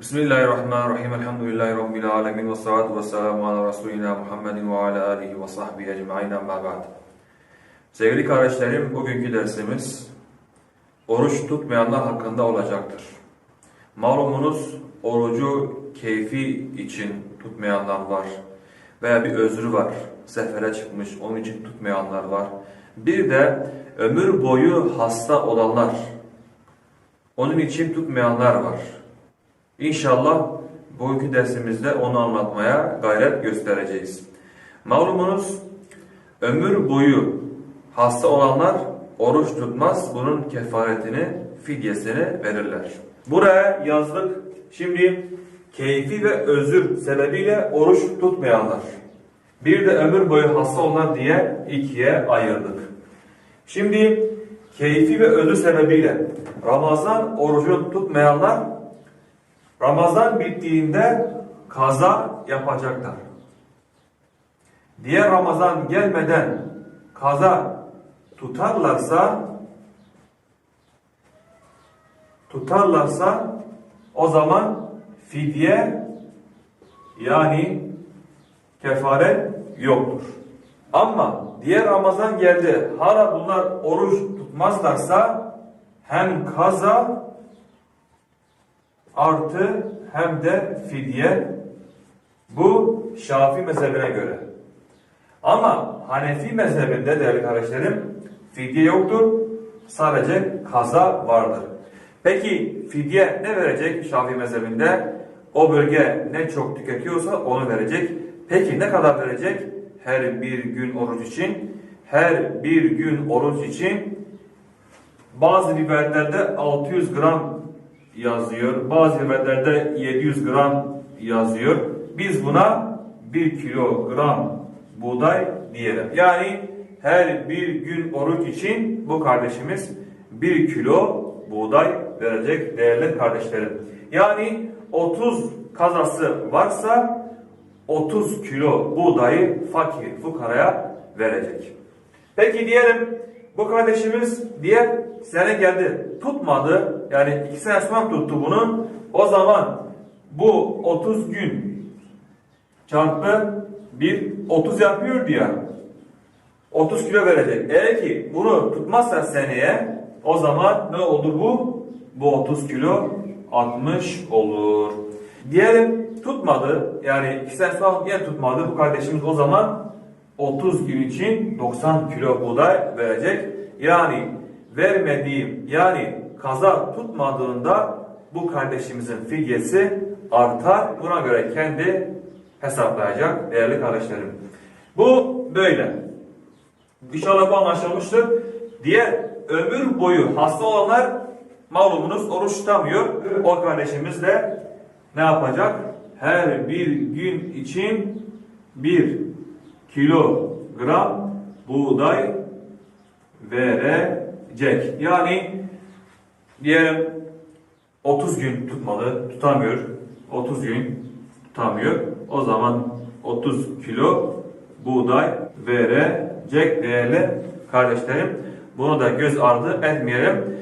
Bismillahirrahmanirrahim. Elhamdülillahi Rabbil alemin. Ve salatu ve ala Resulina Muhammedin ve ala alihi ve sahbihi ecma'in amma ba'd. Sevgili kardeşlerim, bugünkü dersimiz oruç tutmayanlar hakkında olacaktır. Malumunuz orucu keyfi için tutmayanlar var veya bir özrü var. Sefere çıkmış, onun için tutmayanlar var. Bir de ömür boyu hasta olanlar, onun için tutmayanlar var. İnşallah bugünkü dersimizde onu anlatmaya gayret göstereceğiz. Malumunuz ömür boyu hasta olanlar oruç tutmaz. Bunun kefaretini, fidyesini verirler. Buraya yazdık. Şimdi keyfi ve özür sebebiyle oruç tutmayanlar. Bir de ömür boyu hasta olanlar diye ikiye ayırdık. Şimdi keyfi ve özür sebebiyle Ramazan orucunu tutmayanlar Ramazan bittiğinde kaza yapacaklar. Diğer Ramazan gelmeden kaza tutarlarsa tutarlarsa o zaman fidye yani kefaret yoktur. Ama diğer Ramazan geldi hala bunlar oruç tutmazlarsa hem kaza artı hem de fidye bu Şafii mezhebine göre. Ama Hanefi mezhebinde değerli kardeşlerim fidye yoktur. Sadece kaza vardır. Peki fidye ne verecek Şafii mezhebinde? O bölge ne çok tüketiyorsa onu verecek. Peki ne kadar verecek? Her bir gün oruç için. Her bir gün oruç için bazı rivayetlerde 600 gram yazıyor. Bazı rivayetlerde 700 gram yazıyor. Biz buna 1 kilogram buğday diyelim. Yani her bir gün oruç için bu kardeşimiz 1 kilo buğday verecek değerli kardeşlerim. Yani 30 kazası varsa 30 kilo buğdayı fakir fukaraya verecek. Peki diyelim bu kardeşimiz diğer sene geldi tutmadı yani iki sene sonra tuttu bunu o zaman bu 30 gün çarpı bir 30 yapıyor diye 30 kilo verecek. Eğer ki bunu tutmazsa seneye o zaman ne olur bu? Bu 30 kilo 60 olur. Diyelim tutmadı yani iki sene sonra yine tutmadı bu kardeşimiz o zaman 30 gün için 90 kilo buğday verecek. Yani vermediğim yani kaza tutmadığında bu kardeşimizin fidyesi artar. Buna göre kendi hesaplayacak değerli kardeşlerim. Bu böyle. İnşallah bu anlaşılmıştır. Diğer ömür boyu hasta olanlar malumunuz oruç tutamıyor. O kardeşimiz de ne yapacak? Her bir gün için bir kilogram buğday verecek. Yani diyelim 30 gün tutmalı, tutamıyor. 30 gün tutamıyor. O zaman 30 kilo buğday verecek değerli kardeşlerim. Bunu da göz ardı etmeyelim.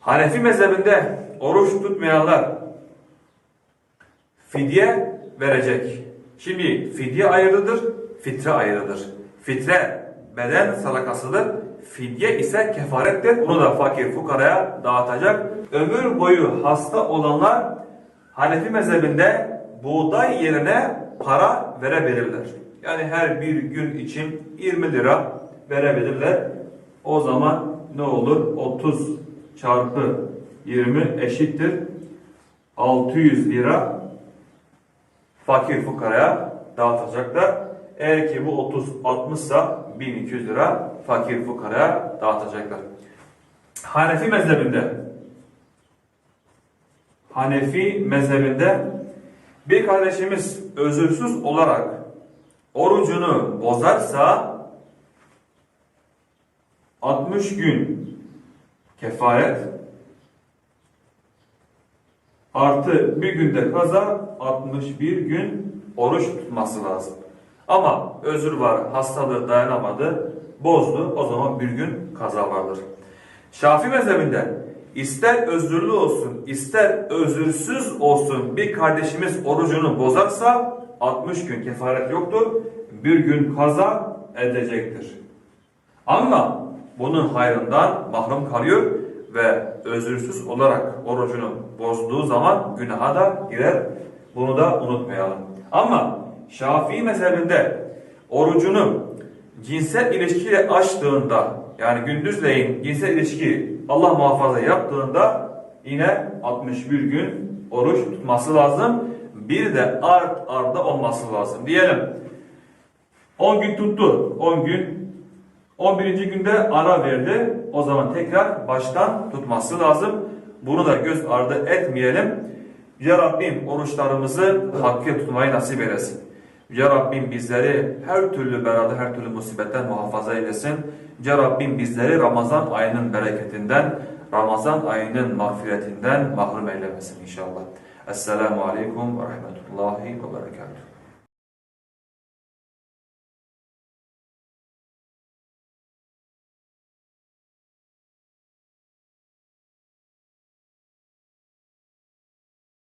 Hanefi mezhebinde oruç tutmayanlar fidye verecek. Şimdi fidye ayrıdır, fitre ayrıdır. Fitre beden sadakasıdır. Fidye ise kefarettir. Bunu da fakir fukaraya dağıtacak. Ömür boyu hasta olanlar Hanefi mezhebinde buğday yerine para verebilirler. Yani her bir gün için 20 lira verebilirler. O zaman ne olur? 30 çarpı 20 eşittir. 600 lira fakir fukaraya dağıtacaklar. Eğer ki bu 30 60 sa 1200 lira fakir fukaraya dağıtacaklar. Hanefi mezhebinde Hanefi mezhebinde bir kardeşimiz özürsüz olarak orucunu bozarsa 60 gün kefaret artı bir günde kaza 61 gün oruç tutması lazım. Ama özür var, hastalığı dayanamadı, bozdu. O zaman bir gün kaza vardır. Şafii mezhebinde ister özürlü olsun, ister özürsüz olsun bir kardeşimiz orucunu bozarsa 60 gün kefaret yoktur. Bir gün kaza edecektir. Ama bunun hayrından mahrum kalıyor ve özürsüz olarak orucunu bozduğu zaman günaha da girer. Bunu da unutmayalım. Ama Şafii mezhebinde orucunu cinsel ilişkiyle açtığında yani gündüzleyin cinsel ilişki Allah muhafaza yaptığında yine 61 gün oruç tutması lazım. Bir de art arda olması lazım. Diyelim 10 gün tuttu. 10 gün 11. günde ara verdi. O zaman tekrar baştan tutması lazım. Bunu da göz ardı etmeyelim. Ya Rabbim oruçlarımızı hakkı tutmayı nasip eylesin. Ya Rabbim bizleri her türlü belada, her türlü musibetten muhafaza eylesin. Ya Rabbim bizleri Ramazan ayının bereketinden, Ramazan ayının mağfiretinden mahrum eylemesin inşallah. Esselamu Aleyküm ve Rahmetullahi ve Berekatuhu.